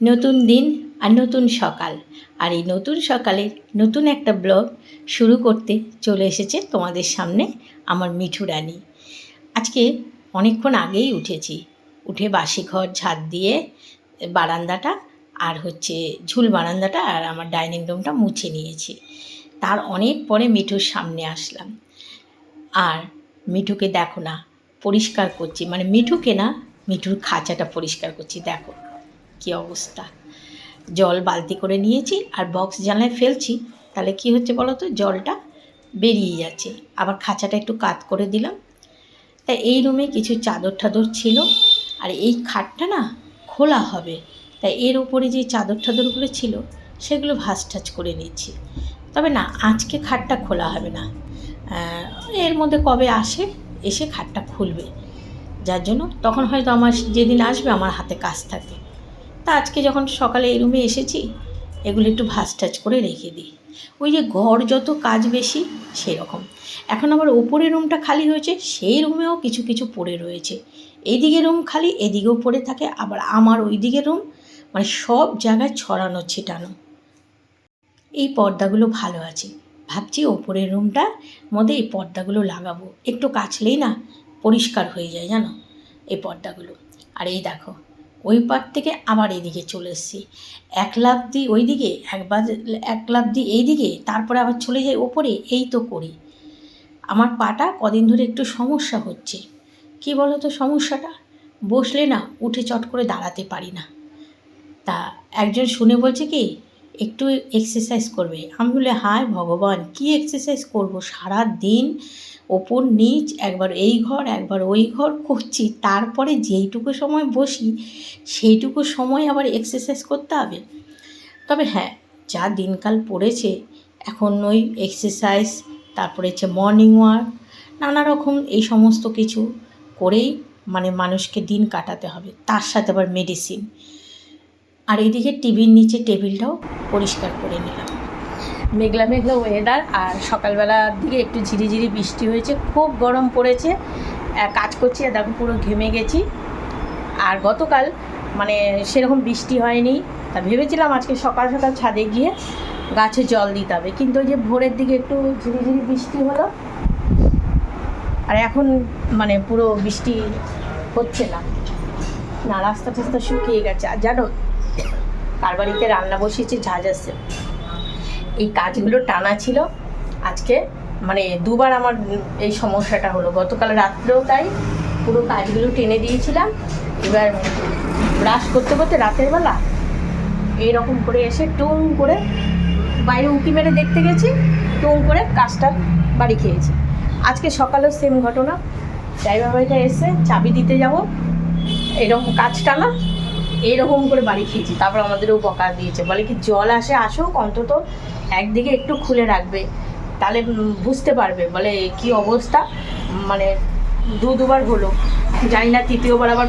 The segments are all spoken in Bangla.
নতুন দিন আর নতুন সকাল। আর এই নতুন সকালে নতুন একটা ব্লগ শুরু করতে চলে এসেছে তোমাদের সামনে আমার মিঠু রানী। আজকে অনেকক্ষণ আগেই উঠেছি। উঠে বাসি ঘর ঝাড় দিয়ে বারান্দাটা আর হচ্ছে ঝুল বারান্দাটা আর আমার ডাইনিং রুমটা মুছে নিয়েছি। তার অনেক পরে মিঠুর সামনে আসলাম। আর মিঠুকে দেখো না, পরিষ্কার করছি। মানে মিঠুকে না, মিঠুর খাঁচাটা পরিষ্কার করছি, দেখো। কী অবস্থা? জল বালতি করে নিয়েছি আর বক্স জানায় ফেলছি। তাহলে কি হচ্ছে বলো তো জলটা বেরিয়ে যাচ্ছে। আবার খাঁচাটা একটু কাত করে দিলাম। তা এই রুমে কিছু চাদর ঠাদর ছিল আর এই খাটটা না খোলা হবে। তাই এর উপরে যে চাদর ঠাদরগুলো ছিল, সেগুলো ভাস টাচ করে নিচ্ছি। তবে না, আজকে খাটটা খোলা হবে না। এর মধ্যে কবে আসে, এসে খাটটা খুলবে। যার জন্য তখন হয়তো আমার যেদিন আসবে, আমার হাতে কাজ থাকবে। তা আজকে যখন সকালে এই রুমে এসেছি, এগুলো একটু ভাজ টাচ করে রেখে দিই। ওই যে ঘর যত কাজ বেশি, সেরকম। এখন আবার ওপরের রুমটা খালি হয়েছে, সেই রুমেও কিছু কিছু পড়ে রয়েছে। এইদিকে রুম খালি, এদিকেও পড়ে থাকে, আবার আমার ওই দিকের রুম মানে সব জায়গায় ছড়ানো, ছিটানো। এই পর্দাগুলো ভালো আছে। ভাবছি ওপরের রুমটার মধ্যে এই পর্দাগুলো লাগাবো। একটু কাছলেই না, পরিষ্কার হয়ে যায়, জানো? এই পর্দাগুলো। আর এই দেখো ওই পার থেকে আবার এদিকে চলে এসেছি। এক লাভ দিই ওই দিকে একবার এক লাভ দিই এই দিকে তারপরে আবার চলে যাই ওপরে, এই তো করি। আমার পাটা কদিন ধরে একটু সমস্যা হচ্ছে। কি বলো তো সমস্যাটা? বসলে না, উঠে চট করে দাঁড়াতে পারি না। তা একজন শুনে বলছে কি, একটু এক্সারসাইজ করবে। আমি বলে হায় ভগবান, কি এক্সারসাইজ করব? সারা দিন ওপর নিচ, একবার এই ঘর, একবার ওই ঘর করছি। তারপরে যেইটুকু সময় বসি, সেইটুকু সময় আবার এক্সারসাইজ করতে হবে। তবে হ্যাঁ যা দিনকাল পড়েছে, এখন ওই এক্সারসাইজ তারপরে হচ্ছে মর্নিং ওয়াক নানা রকম এই সমস্ত কিছু করেই মানে মানুষকে দিন কাটাতে হবে। তার সাথে আবার মেডিসিন আর এদিকে টিভির নিচে টেবিলটাও পরিষ্কার করে নিলাম। মেঘলা মেঘলা ওয়েদার আর সকালবেলার দিকে একটু ঝিরিঝিরি বৃষ্টি হয়েছে, খুব গরম পড়েছে। কাজ করছি, আর দেখো পুরো ঘেমে গেছি। আর গতকাল মানে সেরকম বৃষ্টি হয়নি। তা ভেবেছিলাম আজকে সকাল সকাল ছাদে গিয়ে গাছে জল দিতে হবে, কিন্তু ওই যে ভোরের দিকে একটু ঝিরিঝিরি বৃষ্টি হলো। আর এখন মানে পুরো বৃষ্টি হচ্ছে না। না, রাস্তা টাস্তা শুকিয়ে গেছে। আর জানো কার বাড়িতে রান্না বসিয়েছে ঝাঁজ আসছে এই কাজগুলো টানা ছিল। আজকে মানে দুবার আমার এই সমস্যাটা হলো। গতকাল রাত্রেও তাই পুরো কাজগুলো টেনে দিয়েছিলাম। এবার ব্রাশ করতে করতে রাতের বেলা এইরকম করে এসে টুং করে বাইরে উঁকি মেরে দেখতে গেছি, টুং করে কাজটা বাড়ি খেয়েছি। আজকে সকালেও সেম ঘটনা। ড্রাইভার বাড়িটা এসে চাবি দিতে যাব। এরকম কাজটা না এরকম করে বাড়ি খেয়েছি। তারপর আমাদেরও বকা দিয়েছে। বলে কি, জল আসে, আসুক, অন্তত একদিকে একটু খুলে রাখবে। তাহলে বুঝতে পারবে। বলে, কি অবস্থা? মানে দু দুবার হলো। জানি না, তৃতীয়বার আবার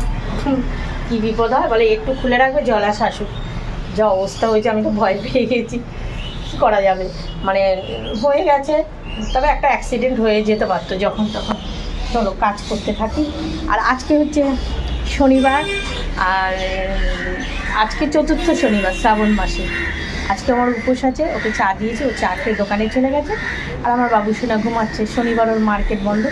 কি বিপদ হয়? বলে, একটু খুলে রাখবে, জল আসে, আসুক। যা অবস্থা হয়েছে, আমি তো ভয় পেয়ে গেছি। কী করা যাবে? মানে হয়ে গেছে। তবে একটা অ্যাক্সিডেন্ট হয়ে যেতে পারতো যখন তখন চলো, কাজ করতে থাকি। আর আজকে হচ্ছে শনিবার আর আজকে চতুর্থ শনিবার, শ্রাবণ মাসে। আজকে আমার উপোস আছে, ওকে চা দিয়েছে, ও চা খেয়ে দোকানে চলে গেছে। আর আমার বাবু সোনা ঘুমাচ্ছে, শনিবার ওর মার্কেট বন্ধ।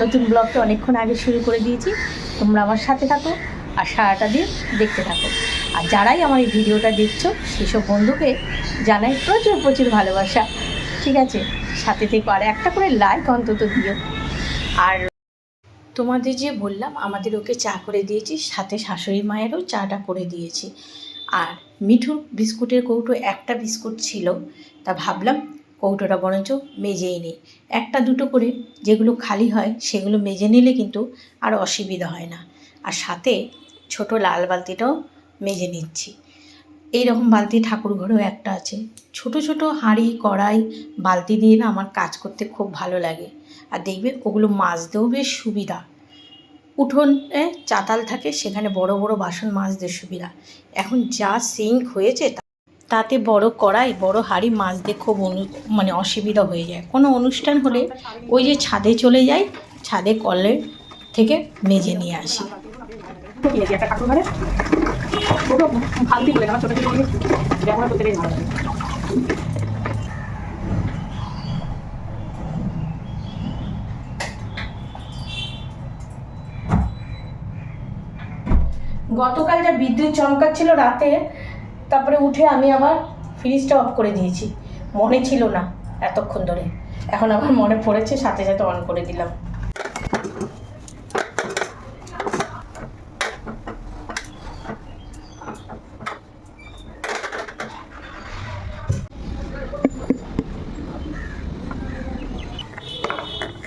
নতুন ব্লগটা অনেকক্ষণ আগে শুরু করে দিয়েছি। তোমরা আমার সাথে থাকো আর সারাটা দিন দেখতে থাকো। আর যারাই আমার এই ভিডিওটা দেখছ, সেসব বন্ধুকে জানাই প্রচুর প্রচুর ভালোবাসা। ঠিক আছে? সাথে থেকে, আর একটা করে লাইক অন্তত দিও। আর তোমাদের যে বললাম, আমাদের ওকে চা করে দিয়েছি, সাথে শাশুড়ি মায়েরও চাটা করে দিয়েছি। আর মিঠুর বিস্কুটের কৌটো একটা বিস্কুট ছিল, তা ভাবলাম কৌটোটা বরঞ্চ মেজেই নিই। একটা দুটো করে যেগুলো খালি হয়, সেগুলো মেজে নিলে কিন্তু আর অসুবিধা হয় না। আর সাথে ছোট লাল বালতিটাও মেজে নিচ্ছি। এই রকম বালতি ঠাকুর ঘরেও একটা আছে। ছোট ছোট হাঁড়ি, কড়াই, বালতি দিয়ে না আমার কাজ করতে খুব ভালো লাগে। আর দেখবে ওগুলো মাজতেও বেশ সুবিধা। উঠোনে চাতাল থাকে, সেখানে বড় বড় বাসন মাজতে সুবিধা। এখন যা সিঙ্ক হয়েছে তাতে বড় কড়াই, বড় হাঁড়ি মাজতে খুব অনু মানে অসুবিধা হয়ে যায়। কোনো অনুষ্ঠান হলে ওই যে ছাদে চলে যাই, ছাদে কলের থেকে মেজে নিয়ে আসি। একটা গতকাল যা বিদ্যুৎ চমকাচ্ছিল রাতে, তারপরে উঠে আমি আবার ফ্রিজটা অফ করে দিয়েছি। মনে ছিল না এতক্ষণ ধরে। এখন আবার মনে পড়েছে, সাথে সাথে অন করে দিলাম।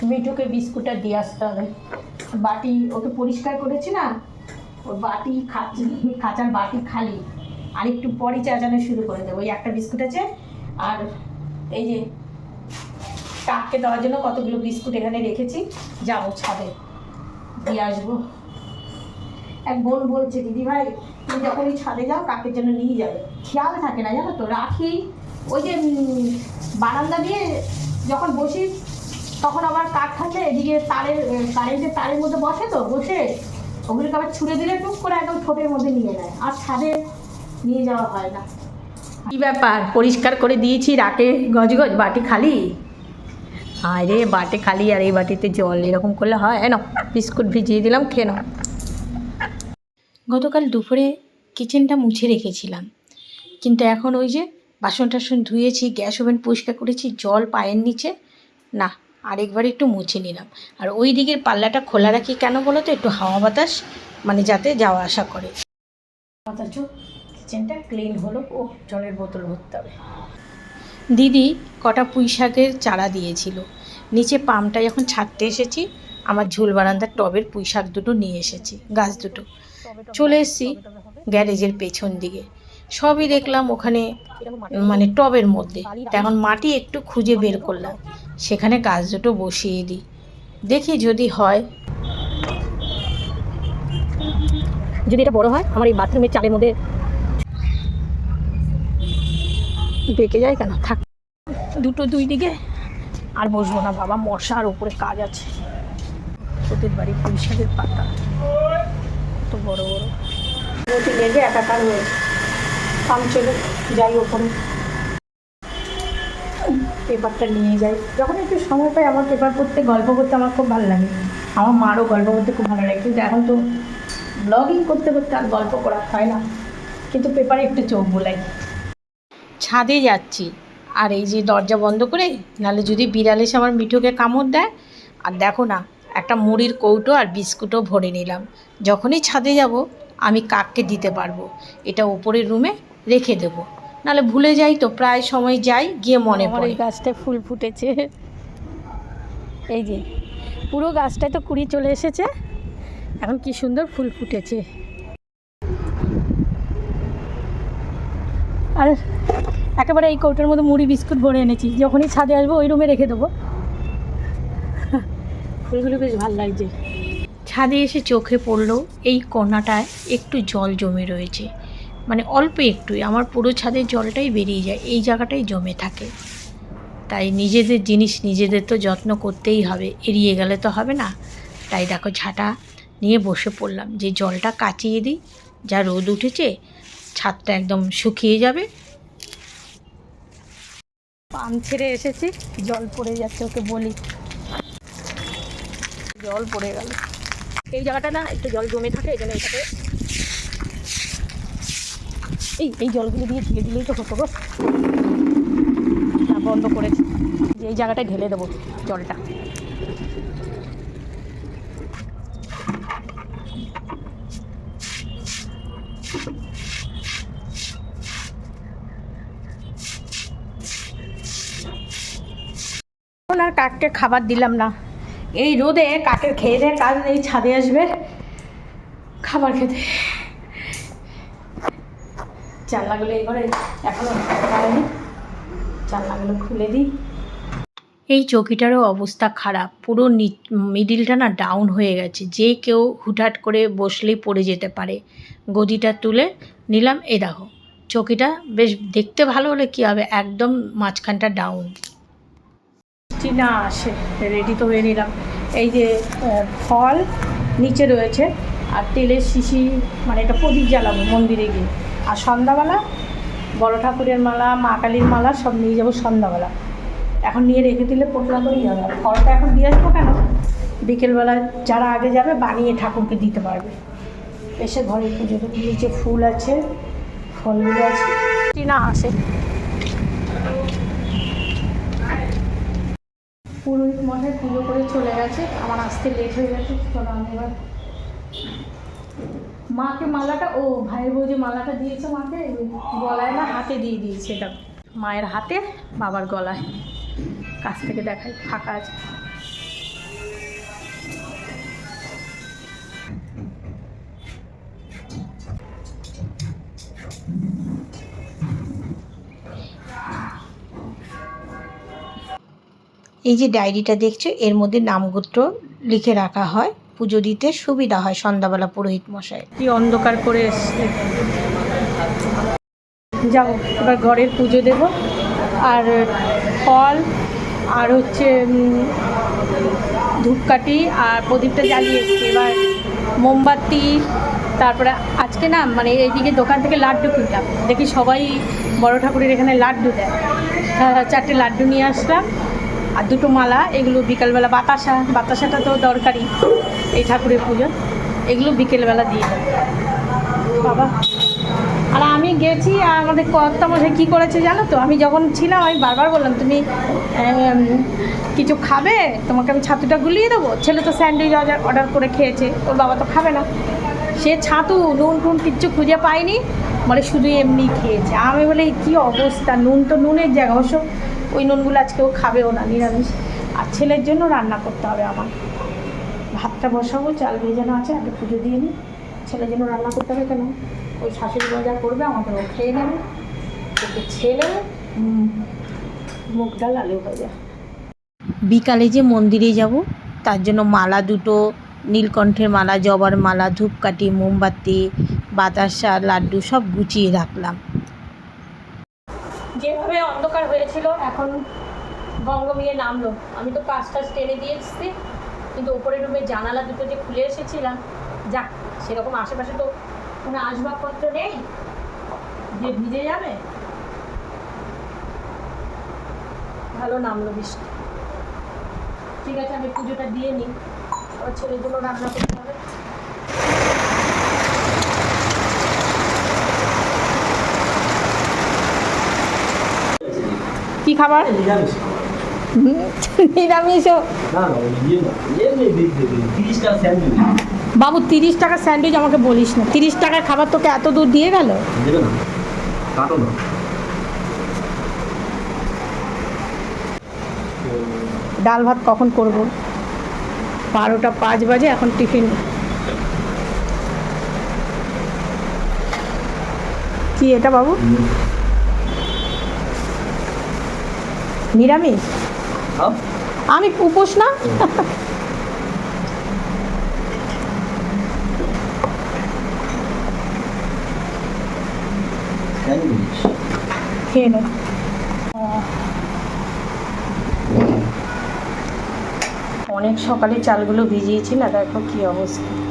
মিঠুকে বিস্কুটটা দিয়ে আসতে হবে। বাটি ওকে পরিষ্কার করেছি না, ওর বাটি খাচ্ছি, খাঁচার বাটি খালি। আর একটু পরই চাচানো শুরু করে দেবো। ওই একটা বিস্কুট আছে, আর এই যে কাককে দেওয়ার জন্য কতগুলো বিস্কুট এখানে রেখেছি। যাব ছাদে, দিয়ে আসব। এক বোন বলছে, দিদি ভাই, তুমি যখনই ছাদে যাও, কাকের জন্য নিয়ে যাবে। খেয়াল থাকে না, জানো তো? রাখি, ওই যে বারান্দা দিয়ে যখন বসি তখন আবার কাক থাকলে এদিকে তারের কারেন্টের তারের মধ্যে বসে তো বসে ওগুলোকে আবার ছুঁড়ে দিলে টুক করে একদম ঠোঁটের মধ্যে নিয়ে নেয় আর ছাদে নিয়ে যাওয়া হয় না। কি ব্যাপার? পরিষ্কার করে দিয়েছি রাতে গজ গজ বাটি খালি? আরে বাটি খালি আর এই বাটিতে জল এরকম করলে হয়? এনো বিস্কুট ভিজিয়ে দিলাম খেয়ে নাও। গতকাল দুপুরে কিচেনটা মুছে রেখেছিলাম। কিন্তু এখন ওই যে বাসন টাসন ধুয়েছি গ্যাস ওভেন পরিষ্কার করেছি জল পায়ের নিচে না আরেকবার একটু মুছে নিলাম। আর ওই দিকের পাল্লাটা খোলা রাখি কেন বলো তো? একটু হাওয়া বাতাস মানে যাতে যাওয়া আসা করে। অথচ কিচেনটা ক্লিন হলো। ও জলের বোতল ভরতে হবে। দিদি কটা পুঁই শাকের চারা দিয়েছিল। নিচে পামটা যখন ছাড়তে এসেছি আমার ঝুল বারান্দার টবের পুঁই শাক দুটো নিয়ে এসেছি গাছ দুটো। চলে এসেছি গ্যারেজের পেছন দিকে। সবই দেখলাম ওখানে মানে টবের মধ্যে। এখন মাটি একটু খুঁজে বের করলাম। সেখানে গাছ দুটো বসিয়ে দিই। দেখি যদি হয়। যদি এটা বড় হয় আমার এই বাথরুমের চালের মধ্যে বেঁকে যায় কেন? থাক। দুটো দুই দিকে আর বসবো না বাবা মশার উপরে কাজ আছে। ওদের বাড়ি পুঁইশাকের পাতা। কত বড় বড়। লেগে একাকার হয়েছে। কাম চলে, যাই ওপরে পেপারটা নিয়ে যাই। যখন একটু সময় পাই, আমার পেপার পড়তে, গল্প করতে আমার খুব ভালো লাগে। আমার মারও গল্প করতে খুব ভালো লাগে। কিন্তু এখন তো ব্লগিং করতে করতে আর গল্প করা হয় না। কিন্তু পেপারে একটু চোখ বোলাই। ছাদে যাচ্ছি। আর এই যে দরজা বন্ধ করে, নাহলে যদি বিড়াল এসে আমার মিঠুকে কামড় দেয়, আর দেখো না, একটা মুড়ির কৌটো আর বিস্কুটও ভরে নিলাম। যখনই ছাদে যাব, আমি কাককে দিতে পারব। এটা ওপরের রুমে রেখে দেবো। নাহলে ভুলে যাই তো প্রায় সময় যাই গিয়ে মনে পড়ে এই গাছটায় ফুল ফুটেছে। এই যে পুরো গাছটায় তো কুড়ি চলে এসেছে। এখন কি সুন্দর ফুল ফুটেছে। আর একেবারে এই কৌটার মধ্যে মুড়ি বিস্কুট ভরে এনেছি। যখনই ছাদে আসব ওই রুমে রেখে দেবো। ফুলগুলো বেশ ভালো লাগছে। ছাদে এসে চোখে পড়ল এই কোনাটায় একটু জল জমে রয়েছে। মানে অল্প একটুই, আমার পুরো ছাদের জলটাই বেরিয়ে যায়, এই জায়গাটাই জমে থাকে। তাই নিজেদের জিনিস নিজেদের তো যত্ন করতেই হবে, এড়িয়ে গেলে তো হবে না। তাই দেখো ঝাঁটা নিয়ে বসে পড়লাম, যে জলটা কাচিয়ে দিই, যা রোদ উঠেছে, ছাদটা একদম শুকিয়ে যাবে। পান ছেড়ে এসেছি, জল পড়ে যাচ্ছে ওকে বলি। জল পড়ে গেল। এই জায়গাটা না, একটু জল জমে থাকে, এই জন্য এটাকে এই এই জলগুলো দিয়ে ধুয়ে দিলেই তো হতো বন্ধ করেছি যে এই জায়গাটায় ঢেলে দেবো জলটা। আর কাককে খাবার দিলাম না। এই রোদে কাকের খেয়ে দেয় কাজ এই ছাদে আসবে। খাবার খেতে। জানলাগুলো এবারে এখনও পারেনি। জানলাগুলো খুলে দিই। এই চৌকিটারও অবস্থা খারাপ। পুরো মিডিলটা না ডাউন হয়ে গেছে। যে কেউ হুটহাট করে বসলেই পড়ে যেতে পারে। গদিটা তুলে নিলাম এই দেখো। চৌকিটা বেশ দেখতে ভালো হলে কী হবে? একদম মাঝখানটা ডাউন না আসে। রেডি তো হয়ে নিলাম। এই যে ফল নিচে রয়েছে। আর তেলের শিশি মানে এটা প্রদীপ জ্বালাবো মন্দিরে গিয়ে। আর সন্ধ্যাবেলা বড় ঠাকুরের মালা, মা কালীর মালা সব নিয়ে যাব সন্ধ্যাবেলা। এখন নিয়ে রেখে দিলে পোটলা করেই আর ফলটা এখন দিয়ে আসব কেন? বিকেলবেলা যারা আগে যাবে বানিয়ে ঠাকুরকে দিতে পারবে। এসে ঘরে পুজো। নিচে ফুল আছে ফলগুলো আছে। না আসে। পুরোহিত মশাই পুজো করে চলে গেছে। আমার আসতে লেট হয়ে গেছে, চলো আমি এবার মাকে মালাটা, ও ভাইয়ের বউ যে মালাটা দিয়েছে মাকে গলায় না হাতে দিয়ে দিয়েছে এটা। মায়ের হাতে, বাবার গলায়। কাছ থেকে দেখাই, ফাঁকা আছে। এই যে ডায়েরিটা দেখছ, এর মধ্যে নামগোত্র লিখে রাখা হয়। পুজো দিতে সুবিধা হয় সন্ধ্যাবেলা পুরোহিত মশাই কি অন্ধকার করে এসছে। যাব এবার ঘরের পুজো দেব। আর ফল আর হচ্ছে ধূপকাঠি আর প্রদীপটা জ্বালিয়ে এসছি। এবার মোমবাতি তারপরে আজকে না মানে এইদিকে দোকান থেকে লাড্ডু কিনলাম। দেখি সবাই বড় ঠাকুরের এখানে লাড্ডু দেয়। হ্যাঁ, চারটে লাড্ডু নিয়ে আসলাম। আর দুটো মালা, এগুলো বিকালবেলা, বাতাসা, বাতাসাটা তো দরকারি এই ঠাকুরের পুজো। এগুলো বিকেলবেলা দিয়ে বাবা। আর আমি গেছি, আর আমাদের কর্তা মশাই কী করেছে জানো তো? আমি যখন ছিলাম, আমি বারবার বললাম, তুমি কিছু খাবে? তোমাকে আমি ছাতুটা গুলিয়ে দেবো? ছেলে তো স্যান্ডউইচ অর্ডার করে খেয়েছে, ওর বাবা তো খাবে না। সে ছাতু, নুন টুন কিচ্ছু খুঁজে পায়নি। বলে শুধু এমনি খেয়েছে। আমি বলে, কী অবস্থা? নুন তো নুনের জায়গা। অবশ্য ওই নুনগুলো আজকেও খাবেও না, নিরামিষ। আর ছেলের জন্য রান্না করতে হবে আমার। ভাতটা বসাবো, চাল ভেজানো আছে, আগে পুজো দিয়ে নিই। ছেলের জন্য রান্না করতে হবে কেন? ওই শাশুড়ি বাজার করবে আমাকে ও খেয়ে নেবে। ওকে ছেলে মুগ ডাল, আলু ভাজা। বিকালে যে মন্দিরে যাব, তার জন্য মালা দুটো, নীলকণ্ঠের মালা, জবার মালা, ধূপকাঠি, মোমবাতি, বাতাসা, লাড্ডু সব গুছিয়ে রাখলাম। যেভাবে অন্ধকার হয়েছিল, এখন বঙ্গমিয়ে নামলো। আমি তো কাজ টাজ টেনে দিয়ে এসেছি, কিন্তু উপরে রুমে জানালা দুটো যে খুলে এসেছিলাম, যাক, সেরকম আশেপাশে তো কোনো আসবাবপত্র নেই, যে ভিজে যাবে। ভালো নামলো বৃষ্টি। ঠিক আছে, আমি পুজোটা দিয়ে নিই আমার জন্য রান্না করতে হবে কি খাবার নিরামিষ নিরামিষও না না ওই ইয়ে না এমনি দিয়ে দেবে টাকা স্যান্ডউইচ। বাবু তিরিশ টাকা স্যান্ডউইচ আমাকে বলিস না। তিরিশ টাকার খাবার তোকে এত দূর দিয়ে গেল? ডাল ভাত কখন করব? বারোটা পাঁচ বাজে এখন টিফিন। কি এটা বাবু? নিরামিষ? খাও আমি উপোস না? খেয়ে নে। অনেক সকালে চালগুলো ভিজিয়েছি না দেখো কি অবস্থা।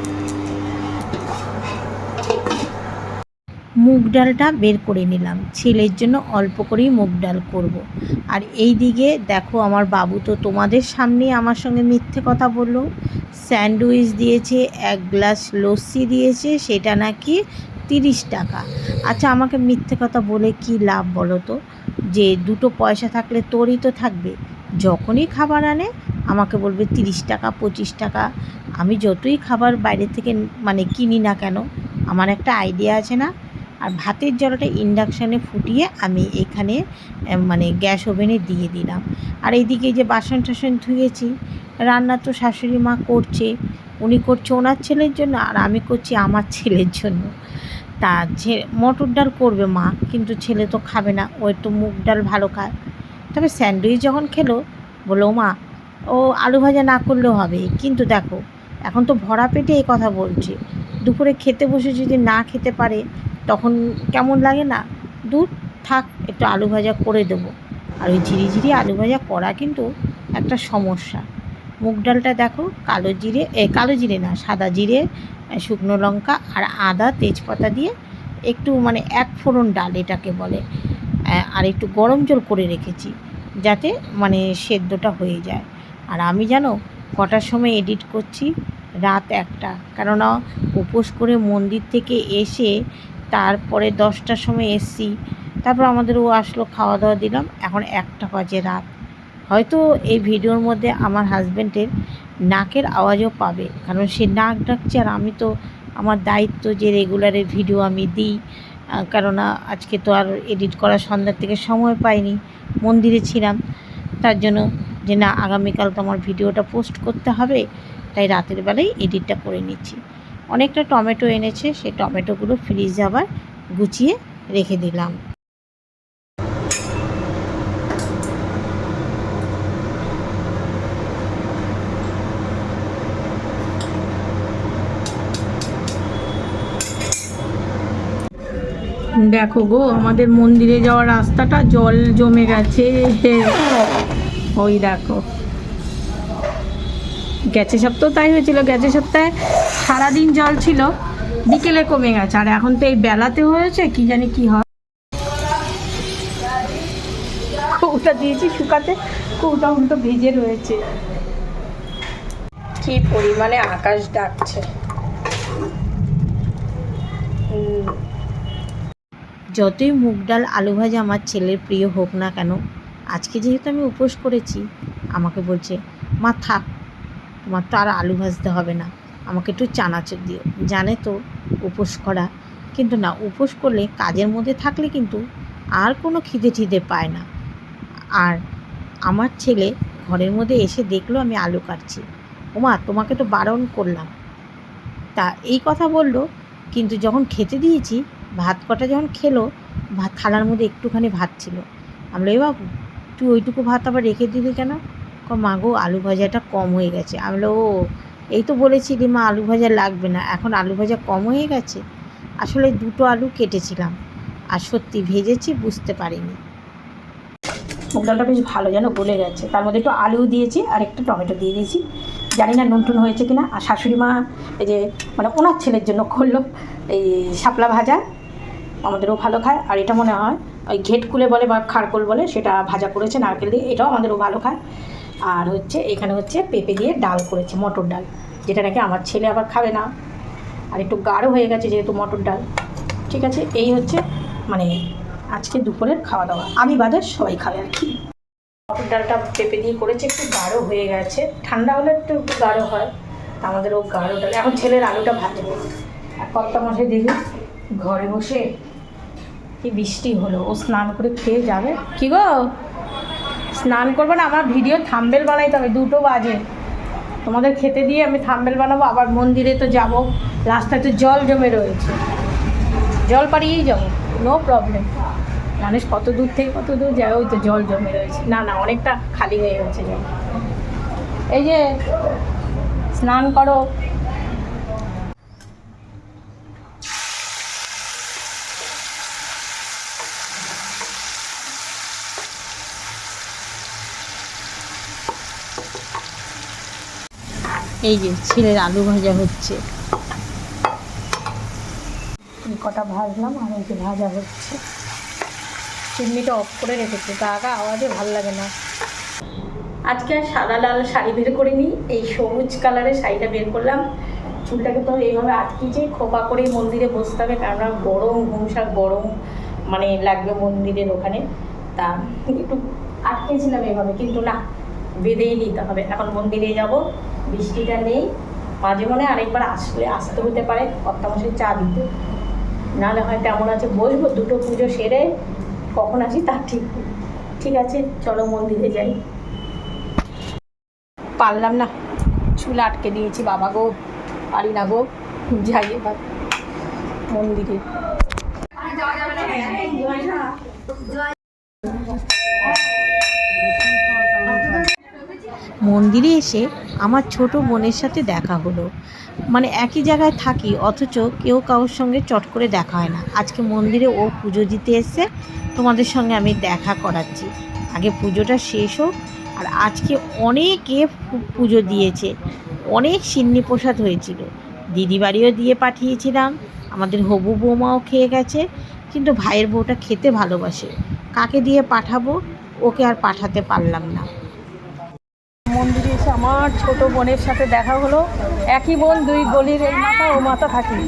মুগ ডালটা বের করে নিলাম। ছেলের জন্য অল্প করেই মুগ ডাল করব। আর এই দিকে দেখো আমার বাবু তো তোমাদের সামনে আমার সঙ্গে মিথ্যে কথা বলল। স্যান্ডউইচ দিয়েছে, এক গ্লাস লস্যি দিয়েছে, সেটা নাকি তিরিশ টাকা। আচ্ছা আমাকে মিথ্যে কথা বলে কি লাভ বলো তো? যে দুটো পয়সা থাকলে তোরই তো থাকবে। যখনই খাবার আনে, আমাকে বলবে তিরিশ টাকা, পঁচিশ টাকা। আমি যতই খাবার বাইরে থেকে মানে কিনি না কেন, আমার একটা আইডিয়া আছে না? আর ভাতের জলটা ইন্ডাকশানে ফুটিয়ে আমি এখানে মানে গ্যাস ওভেনে দিয়ে দিলাম। আর এইদিকে যে বাসন টাসন ধুয়েছি, রান্না তো শাশুড়ি মা করছে, উনি করছে ওনার ছেলের জন্য আর আমি করছি আমার ছেলের জন্য। তা মটর ডাল করবে মা, কিন্তু ছেলে তো খাবে না, ও একটু মুগ ডাল ভালো খায়। তবে স্যান্ডউইচ যখন খেলো, বলল, মা, ও আলু ভাজা না করলেও হবে, কিন্তু দেখো এখন তো ভরা পেটে এই কথা বলছে। দুপুরে খেতে বসে যদি না খেতে পারে, তখন কেমন লাগে না? দূর, থাক, একটু আলু ভাজা করে দেবো। আর ওই ঝিরিঝিরি আলু ভাজা করা কিন্তু একটা সমস্যা। মুগ ডালটা দেখো, কালো জিরে, এ, কালো জিরে না, সাদা জিরে শুকনো লঙ্কা আর আদা, তেজপাতা দিয়ে একটু মানে এক ফোড়ন ডাল এটাকে বলে। আর একটু গরম জল করে রেখেছি, যাতে মানে সেদ্ধটা হয়ে যায়। আর আমি জানো কটার সময় এডিট করছি? রাত একটা। কেননা উপোস করে মন্দির থেকে এসে তারপরে দশটার সময় এসছি। তারপর আমাদের ও আসলো খাওয়া দাওয়া দিলাম। এখন একটা বাজে রাত। হয়তো এই ভিডিওর মধ্যে আমার হাজব্যান্ডের নাকের আওয়াজও পাবে। কারণ সে নাক ডাকছে আর আমি তো আমার দায়িত্ব যে রেগুলারের ভিডিও আমি দিই। কেননা আজকে তো আর এডিট করার সন্ধ্যার থেকে সময় পাইনি। মন্দিরে ছিলাম। তার জন্য যে না, আগামীকাল তো আমার ভিডিওটা পোস্ট করতে হবে, তাই রাতের বেলায় এডিটটা করে নিচ্ছি। অনেকটা টমেটো এনেছে, সেই টমেটোগুলো ফ্রিজে আবার গুছিয়ে রেখে দিলাম। দেখো গো, আমাদের মন্দিরে যাওয়ার রাস্তাটা জল জমে গেছে। ওই দেখো গেছে সপ্তাহ তাই হয়েছিল গেছে সপ্তাহে সারাদিন জল ছিল বিকেলে কমে গেছে। আর এখন তো এই বেলাতে হয়েছে কি জানি কি হয়। কৌটা দিয়েছি শুকাতে কৌটা উল্টো ভিজে রয়েছে। কি পরিমাণে আকাশ ডাকছে। যতই মুগ ডাল আলু ভাজা আমার ছেলের প্রিয় হোক না কেন আজকে যেহেতু আমি উপোস করেছি, আমাকে বলছে, মা, থাক, তোমার তো আর আলু ভাজতে হবে না, আমাকে একটু চানাচুর দিও। জানে তো উপোস করা, কিন্তু না, উপোস করলে কাজের মধ্যে থাকলে কিন্তু আর কোনো খিদে ঠিদে পায় না। আর আমার ছেলে ঘরের মধ্যে এসে দেখল আমি আলু কাটছি। ওমা, তোমাকে তো বারণ করলাম। তা এই কথা বলল, কিন্তু যখন খেতে দিয়েছি, ভাত কটা যখন খেলো, ভাত থালার মধ্যে একটুখানি ভাত ছিল। আমরা এ বাবু তুই ওইটুকু ভাত আবার রেখে দিলি কেন? মা গো, আলু ভাজাটা কম হয়ে গেছে। আমি ও, এই তো বলেছিলি মা, আলু ভাজা লাগবে না। এখন আলু ভাজা কম হয়ে গেছে। আসলে দুটো আলু কেটেছিলাম আর সত্যি ভেজেছি, বুঝতে পারিনি। মুগ ডালটা বেশ ভালো যেন গলে গেছে। তার মধ্যে একটু আলু দিয়েছি আর একটু টমেটো দিয়ে দিয়েছি। জানি না নুন টুন হয়েছে কিনা। আর শাশুড়ি মা এই যে মানে ওনার ছেলের জন্য করল এই শাপলা ভাজা। আমাদেরও ভালো খায়। আর এটা মনে হয় ওই ঘেটকুলে বলে বা খারকোল বলে, সেটা ভাজা করেছে নারকেল দিয়ে, এটাও আমাদেরও ভালো খায় আর হচ্ছে, এখানে হচ্ছে পেঁপে দিয়ে ডাল করেছে, মটর ডাল, যেটা নাকি আমার ছেলে আবার খাবে না। আর একটু গাঢ় হয়ে গেছে যেহেতু মটর ডাল। ঠিক আছে, এই হচ্ছে মানে আজকে দুপুরের খাওয়া দাওয়া আমি বাদে সবাই খাবে আর কি। মটর ডালটা পেঁপে দিয়ে করেছে, একটু গাঢ় হয়ে গেছে। ঠান্ডা হলে একটু একটু গাঢ় হয়, তা আমাদের ও গাঢ় ডাল। এখন ছেলের আলুটা ভাজবে। আর কর্তা মশাই দেখি ঘরে বসে কি বৃষ্টি হলো? ও স্নান করে খেয়ে যাবে? কি গো? স্নান করব না, আমার ভিডিও থাম্বেল বানাইতে হবে, দুটো বাজে। তোমাদের খেতে দিয়ে আমি থাম্বেল বানাবো, আবার মন্দিরে তো যাব। রাস্তায় তো জল জমে রয়েছে। জল পাড়িয়েই যাব নো প্রবলেম মানুষ কত দূর থেকে কত দূর যায়, ওই তো জল জমে রয়েছে। না না, অনেকটা খালি হয়ে গেছে জল। এই যে, স্নান করো। এই যে ছেলের আলু ভাজা হচ্ছে। কটা ভাজলাম আর এই যে ভাজা হচ্ছে। চিমনিটা অফ করে রেখেছি আগা আওয়াজে ভালো লাগে না। আজকে আর সাদা লাল শাড়ি বের করিনি, এই সবুজ কালারের শাড়িটা বের করলাম। চুলটাকে তো এইভাবে আটকিয়েছি, খোপা করে মন্দিরে বসতে হবে কেননা গরম ঘুমশাক গরম মানে লাগবে মন্দিরের ওখানে। তা একটু আটকেছিলাম এভাবে কিন্তু না, বেঁধেই নিতে হবে। এখন মন্দিরে যাব বৃষ্টিটা নেই। মাঝে মনে আরেকবার আসলে আসতে হতে পারে, কর্তামশাই চা দিতে। নাহলে হয়তো এমন আছে, বসবো, দুটো পুজো সেরে কখন আসি তার ঠিক ঠিক আছে, চলো মন্দিরে যাই। পারলাম না, চুল আটকে দিয়েছি বাবা গো, পারি না গো, যাই এবার মন্দিরে। মন্দিরে এসে আমার ছোট বোনের সাথে দেখা হলো। মানে একই জায়গায় থাকি, অথচ কেউ কারোর সঙ্গে চট করে দেখা হয় না। আজকে মন্দিরে ও পুজো দিতে এসে তোমাদের সঙ্গে আমি দেখা করাচ্ছি। আগে পুজোটা শেষ হোক, আর আজকে অনেকে পুজো দিয়েছে। অনেক সিন্নি প্রসাদ হয়েছিল। দিদি বাড়িও দিয়ে পাঠিয়েছিলাম, আমাদের হবু বৌমাও খেয়ে গেছে, কিন্তু ভাইয়ের বউটা খেতে ভালোবাসে। কাকে দিয়ে পাঠাবো, ওকে আর পাঠাতে পারলাম না। আমার ছোট বোনের সাথে দেখা হলো। একই বোন, দুই গলির এই মাথা, ও মাথা থাকি।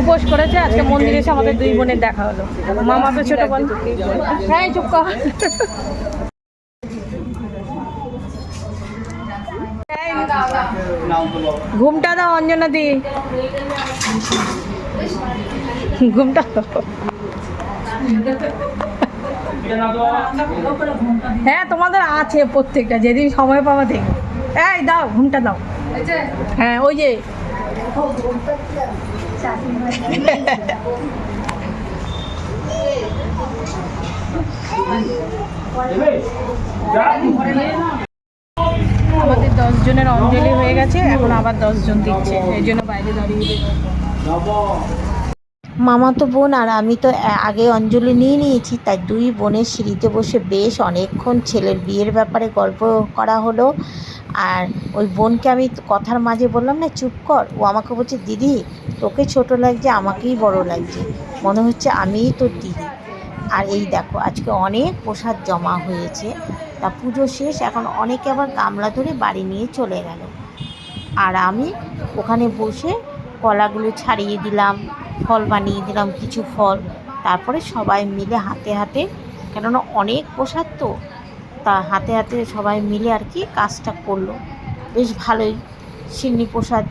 উপোস করেছে, আজকে মন্দিরে এসে আমাদের দুই বোনের দেখা হলো। মামা তো ছোট বোন। হ্যাঁ চুপ কর। ঘুমটা দাও, অঞ্জনা দি। ঘুমটা দাও। হ্যাঁ তোমাদের আছে প্রত্যেকটা, যেদিন সময় পাওয়া দেখবে এই, দাও, ঘুমটা দাও। হ্যাঁ ওই যে। আমাদের দশ জনের অঞ্জলি হয়ে গেছে, এখন আবার দশ জন দিচ্ছে, এই জন্য বাইরে দাঁড়িয়ে। মামাতো বোন আর আমি তো আগে অঞ্জলি নিয়ে নিয়েছি, তাই দুই বোনের সিঁড়িতে বসে বেশ অনেকক্ষণ ছেলের বিয়ের ব্যাপারে গল্প করা হলো। আর ওই বোনকে আমি কথার মাঝে বললাম, না, চুপ কর, ও আমাকে বলছে, দিদি, তোকে ছোট লাগছে, আমাকেই বড় লাগছে। মনে হচ্ছে আমিই তোর দিদি। আর এই দেখো, আজকে অনেক প্রসাদ জমা হয়েছে। তা পুজো শেষ, এখন অনেকে আবার গামলা ধরে বাড়ি নিয়ে চলে গেল। আর আমি ওখানে বসে কলাগুলো ছাড়িয়ে দিলাম ফল বানিয়ে দিলাম, কিছু ফল। তারপরে সবাই মিলে হাতে হাতে, কেননা অনেক প্রসাদ তো, তা হাতে হাতে সবাই মিলে আর কি কাজটা করল। বেশ ভালোই, সিন্নি প্রসাদ।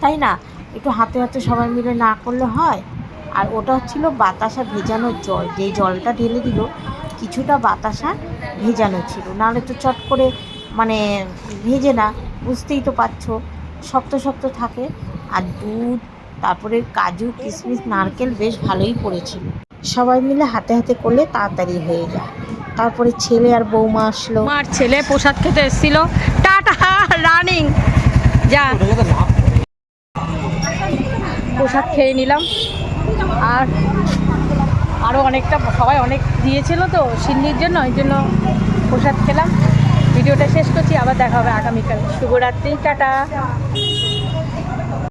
তাই না? একটু হাতে হাতে সবাই মিলে না করলে হয়। আর ওটা ছিল বাতাসা ভেজানোর জল। যেই জলটা ঢেলে দিল, কিছুটা বাতাসা ভেজানো ছিল। নাহলে তো চট করে মানে ভেজে না, বুঝতেই তো পারছ। শক্ত শক্ত থাকে। আর দুধ তারপরে কাজু, কিশমিশ, নারকেল বেশ ভালোই পড়েছিল। সবাই মিলে হাতে হাতে করলে তাড়াতাড়ি হয়ে যায়। তারপরে ছেলে আর বৌমা আসলো। আর ছেলে প্রসাদ খেতে এসেছিল। Ta ta, running. যা। প্রসাদ খেয়ে নিলাম। আর আরও অনেকটা, সবাই অনেক দিয়েছিল তো সিন্নির জন্য, ওই জন্য প্রসাদ খেলাম। ভিডিওটা শেষ করছি, আবার দেখা হবে আগামীকাল। শুভরাত্রি, টাটা।